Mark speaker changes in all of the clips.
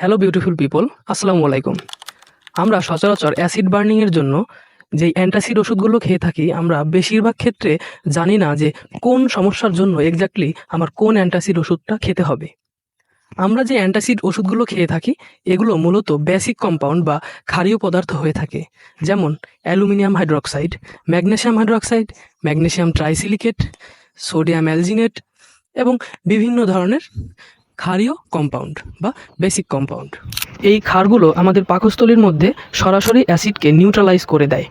Speaker 1: Hello beautiful people আসসালামু আলাইকুম। আমরা সচরাচর অ্যাসিড বার্নিংয়ের জন্য যেই অ্যান্টাসিড ওষুধগুলো খেয়ে থাকি, আমরা বেশিরভাগ ক্ষেত্রে জানি না যে কোন সমস্যার জন্য এক্স্যাক্টলি আমার কোন অ্যান্টাসিড ওষুধটা খেতে হবে। আমরা যে অ্যান্টাসিড ওষুধগুলো খেয়ে থাকি, এগুলো মূলত বেসিক কম্পাউন্ড বা ক্ষারীয় পদার্থ হয়ে থাকে। যেমন aluminium hydroxide, magnesium hydroxide, magnesium trisilicate, sodium alginate এবং বিভিন্ন ধরনের ক্ষারীয় কম্পাউন্ড বা বেসিক কম্পাউন্ড এই ক্ষারগুলো আমাদের পাকস্থলীর মধ্যে সরাসরি অ্যাসিডকে নিউট্রালাইজ করে দেয়।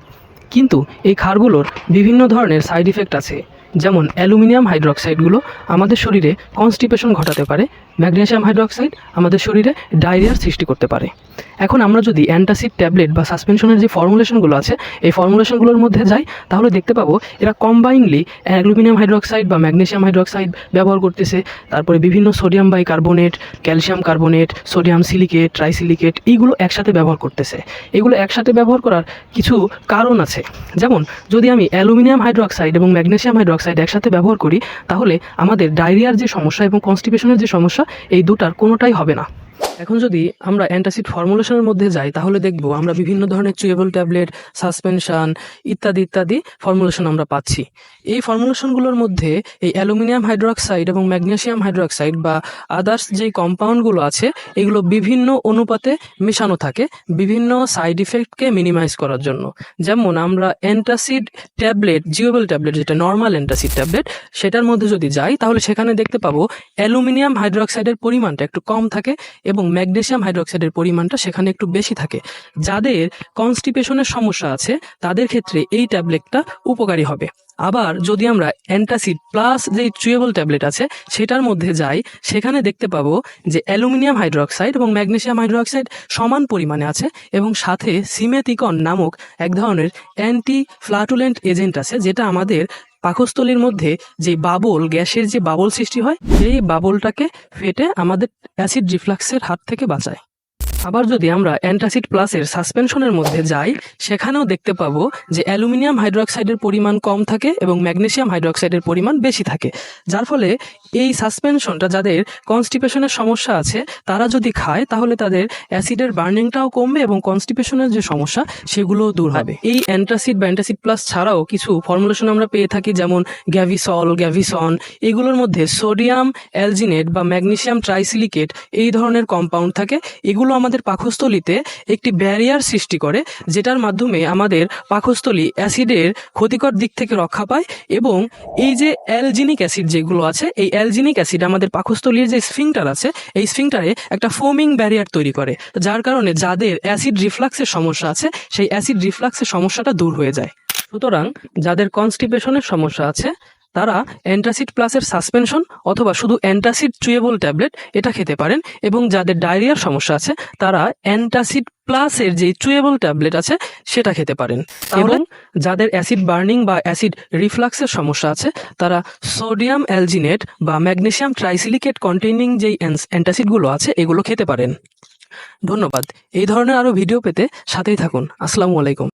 Speaker 1: কিন্তু এই ক্ষারগুলোর বিভিন্ন ধরনের সাইড ইফেক্ট আছে। যেমন অ্যালুমিনিয়াম হাইড্রক্সাইডগুলো আমাদের শরীরে কনস্টিপেশন ঘটাতে পারে ম্যাগনেসিয়াম হাইড্রক্সাইড আমাদের শরীরে ডায়রিয়ার সৃষ্টি করতে পারে। এখন আমরা যদি অ্যান্টাসিড ট্যাবলেট বা সাসপেনশনের যে ফর্মুলেশনগুলো আছে, এই ফর্মুলেশনগুলোর মধ্যে যাই, তাহলে দেখতে পাবো এরা কম্বাইনলি অ্যালুমিনিয়াম হাইড্রক্সাইড বা ম্যাগনেসিয়াম হাইড্রক্সাইড ব্যবহার করতেছে। তারপরে বিভিন্ন sodium bicarbonate calcium carbonate, sodium silicate, trisilicate, এইগুলো একসাথে ব্যবহার করতেছে। এগুলো একসাথে ব্যবহার করার কিছু কারণ আছে। যেমন, যদি আমি অ্যালুমিনিয়াম হাইড্রক্সাইড এবং ম্যাগনেসিয়াম হাইড্রক্সাইড একসাথে ব্যবহার করি, তাহলে আমাদের ডায়রিয়ার যে সমস্যা এবং কনস্টিপেশনের যে সমস্যা, এই দুটার কোনোটাই হবে না। এখন যদি আমরা অ্যান্টাসিড ফর্মুলেশনের মধ্যে যাই, তাহলে দেখব আমরা বিভিন্ন ধরনের চুয়েবল ট্যাবলেট সাসপেনশন ইত্যাদি ইত্যাদি ফর্মুলেশন আমরা পাচ্ছি। এই ফর্মুলেশনগুলোর মধ্যে এই অ্যালুমিনিয়াম হাইড্রক্সাইড এবং ম্যাগনেসিয়াম হাইড্রক্সাইড বা আদার্স যেই কম্পাউন্ডগুলো আছে, এগুলো বিভিন্ন অনুপাতে মেশানো থাকে বিভিন্ন সাইড ইফেক্টকে মিনিমাইজ করার জন্য। যেমন আমরা অ্যান্টাসিড ট্যাবলেট জিওবেল ট্যাবলেট যেটা নর্মাল অ্যান্টাসিড ট্যাবলেট, সেটার মধ্যে যদি যাই, তাহলে সেখানে দেখতে পাবো অ্যালুমিনিয়াম হাইড্রক্সাইডের পরিমাণটা একটু কম থাকে এবং ম্যাগনেসিয়াম হাইড্রক্সাইডের পরিমাণটা সেখানে একটু বেশি থাকে। যাদের কনস্টিপেশনের সমস্যা আছে, তাদের ক্ষেত্রে এই ট্যাবলেটটা উপকারী হবে। আবার যদি আমরা অ্যান্টাসিড প্লাস যে চুয়েবল ট্যাবলেট আছে, সেটার মধ্যে যাই, সেখানে দেখতে পাবো যে অ্যালুমিনিয়াম হাইড্রক্সাইড এবং ম্যাগনেসিয়াম হাইড্রোক্সাইড সমান পরিমাণে আছে এবং সাথে সিমেতিকন নামক এক ধরনের অ্যান্টি ফ্লাটুলেন্ট এজেন্ট আছে, যেটা আমাদের পাকস্থলীর মধ্যে যে বাবল, গ্যাসের যে বাবল সৃষ্টি হয়, সেই বাবলটাকে ফেটে আমাদের অ্যাসিড রিফ্লাক্সের হাত থেকে বাঁচায়। আবার যদি আমরা অ্যান্টাসিড প্লাসের সাসপেনশনের মধ্যে যাই, সেখানেও দেখতে পাবো যে অ্যালুমিনিয়াম হাইড্রক্সাইডের পরিমাণ কম থাকে এবং ম্যাগনেসিয়াম হাইড্রোক্সাইডের পরিমাণ বেশি থাকে। যার ফলে এই সাসপেনশনটা যাদের কনস্টিপেশনের সমস্যা আছে, তারা যদি খায়, তাহলে তাদের অ্যাসিডের বার্নিংটাও কমবে এবং কনস্টিপেশনের যে সমস্যা, সেগুলোও দূর হবে। এই অ্যান্টাসিড বা অ্যান্টাসিড প্লাস ছাড়াও কিছু ফর্মুলেশন আমরা পেয়ে থাকি, যেমন গ্যাভিসল, গ্যাভিসন, এগুলোর মধ্যে সোডিয়াম অ্যালজিনেট বা ম্যাগনেসিয়াম ট্রাইসিলিকেট এই ধরনের কম্পাউন্ড থাকে। এগুলো আমাদের পাকস্থলীতে একটি ব্যারিয়ার সৃষ্টি করে, যেটার মাধ্যমে আমাদের পাকস্থলী অ্যাসিডের ক্ষতিকর দিক থেকে রক্ষা পায় এবং এই যে অ্যালজিনিক অ্যাসিড যেগুলো আছে, এই অ্যালজিনিক অ্যাসিড আমাদের পাকস্থলীর যে স্ফিংটার আছে, এই স্ফিংটারে একটা ফোমিং ব্যারিয়ার তৈরি করে। যার কারণে যাদের অ্যাসিড রিফ্লাক্সের সমস্যা আছে, সেই অ্যাসিড রিফ্লাক্সের সমস্যাটা দূর হয়ে যায়। সুতরাং যাদের কনস্টিপেশনের সমস্যা আছে তারা অ্যান্টাসিড প্লাসের সাসপেনশন অথবা শুধু অ্যান্টাসিড চুয়েবল ট্যাবলেট এটা খেতে পারেন এবং যাদের ডায়রিয়ার সমস্যা আছে তারা অ্যান্টাসিড প্লাসের যে চুয়েবল ট্যাবলেট আছে সেটা খেতে পারেন। এবং যাদের অ্যাসিড বার্নিং বা অ্যাসিড রিফ্লাক্সের সমস্যা আছে তারা সোডিয়াম অ্যালজিনেট বা ম্যাগনেসিয়াম ট্রাইসিলিকেট কন্টেইনিং যেই অ্যান্টাসিডগুলো আছে এগুলো খেতে পারেন। ধন্যবাদ। এই ধরনের আরও ভিডিও পেতে সাথেই থাকুন। আসসালামু আলাইকুম।